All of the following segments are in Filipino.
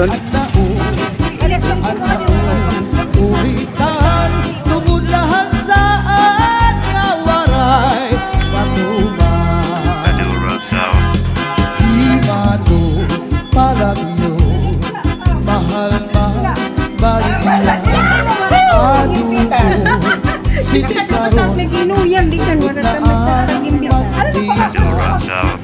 doon? Ulitan, tumulahan sa anyawaray Patuman Adura Sound Imano, palamyo Mahal man, balikan. Adugo, sitsaron Nag-inuyang, di ka nung natamasarang imbita Adura Sound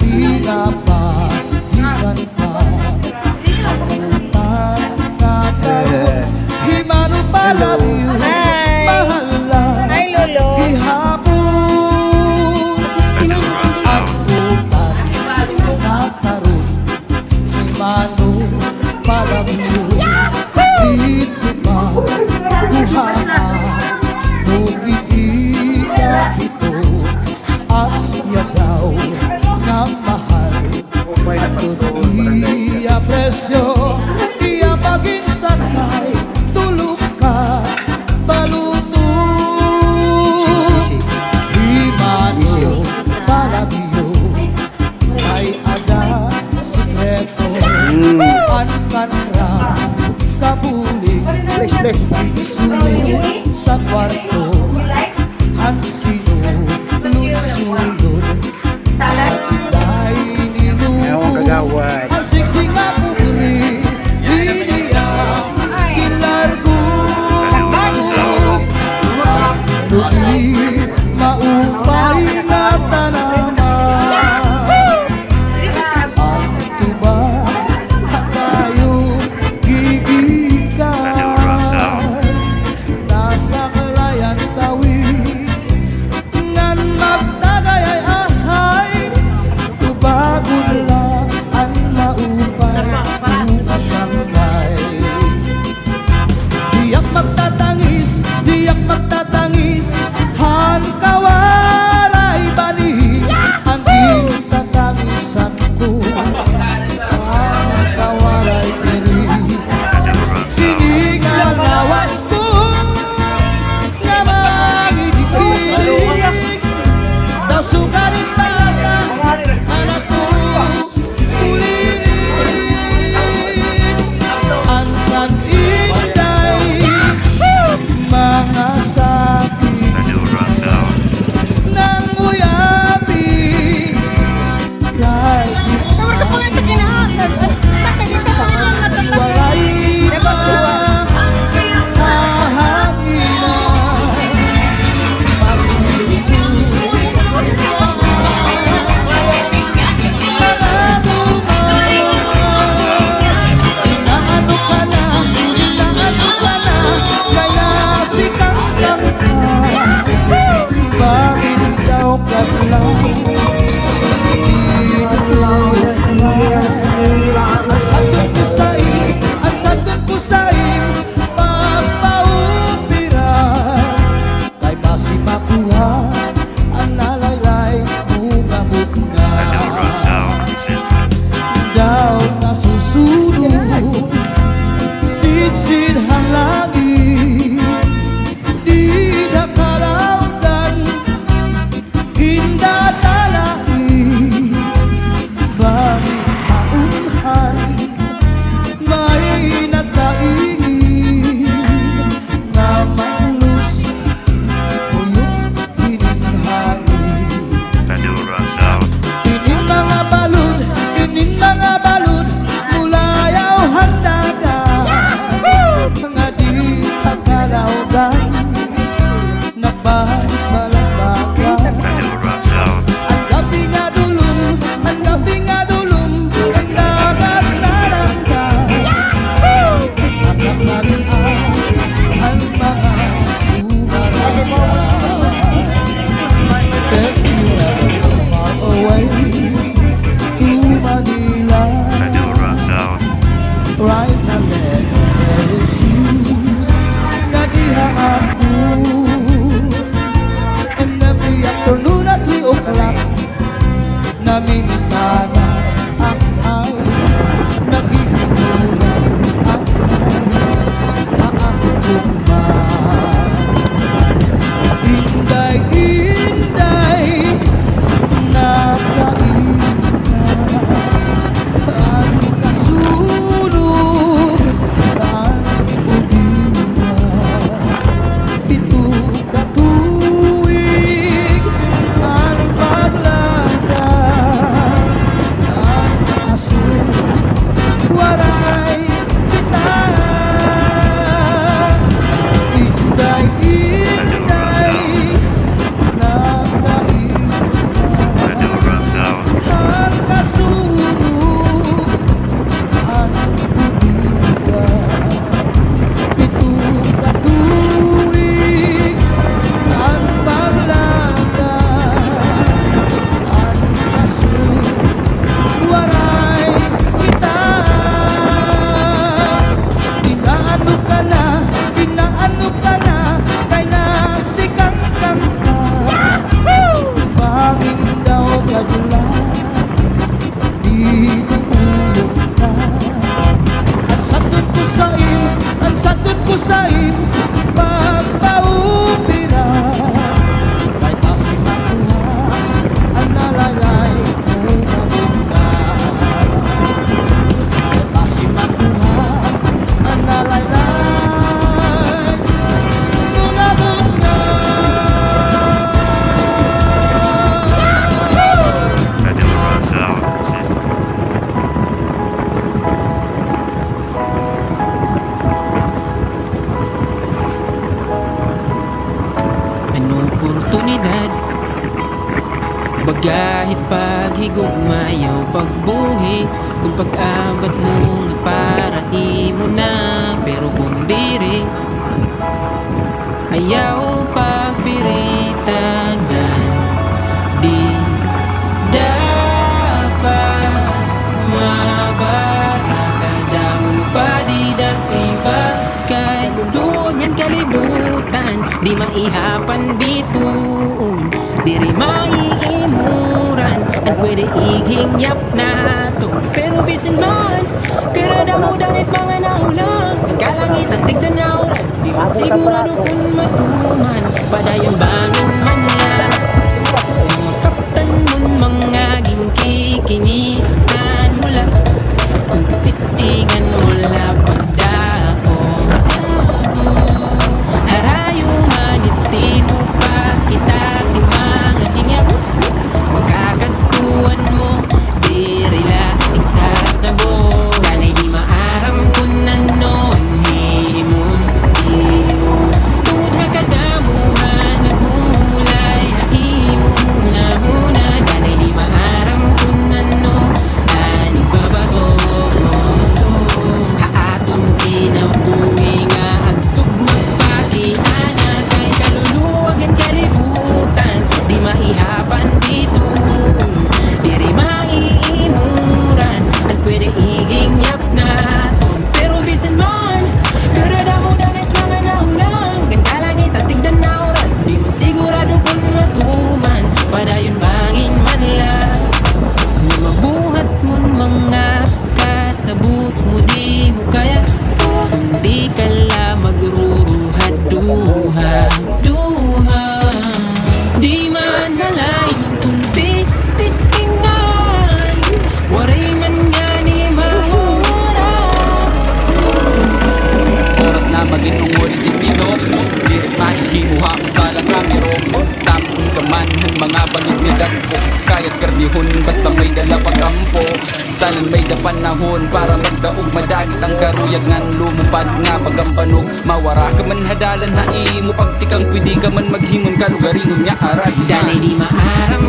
sitwasyon Di abagin sakay Tulog ka Baluto Di mano Palabio Ay ada Sikreto. Ankanra Kabuling Sa kwarto. Hansi mata oportunidad. Bagahit paghigugmayaw pagbuhi Kung pag-abat mo nga para imo na Pero kung diri Ayaw pagpirita nga Di maihapan bituon Diri maiimuran Ang pwede ihingyap na to. Pero bisin man Kirada mo danit mga naulang Ang kalangitan tigdan na oran Di man sigurado kung matuman Padayon bangin di mo kaya di ka la magruruhat duha Duha. Di man malayan kung di tistingan Waray man gani mahura. Oras na maging ungulit ipino Dirit mahikimuha mo sa lakamero Tapong kamanhan mga balog ni ko Kaya't kardihon basta may dala pagampo Tanan may da panahon para magdaog. Madagit ang karuyag ngan lumupad nga pagampanog Mawara ka man hadalan haimo pagtikang pwede ka man maghimon kalugarinom niya arag Danay di maaram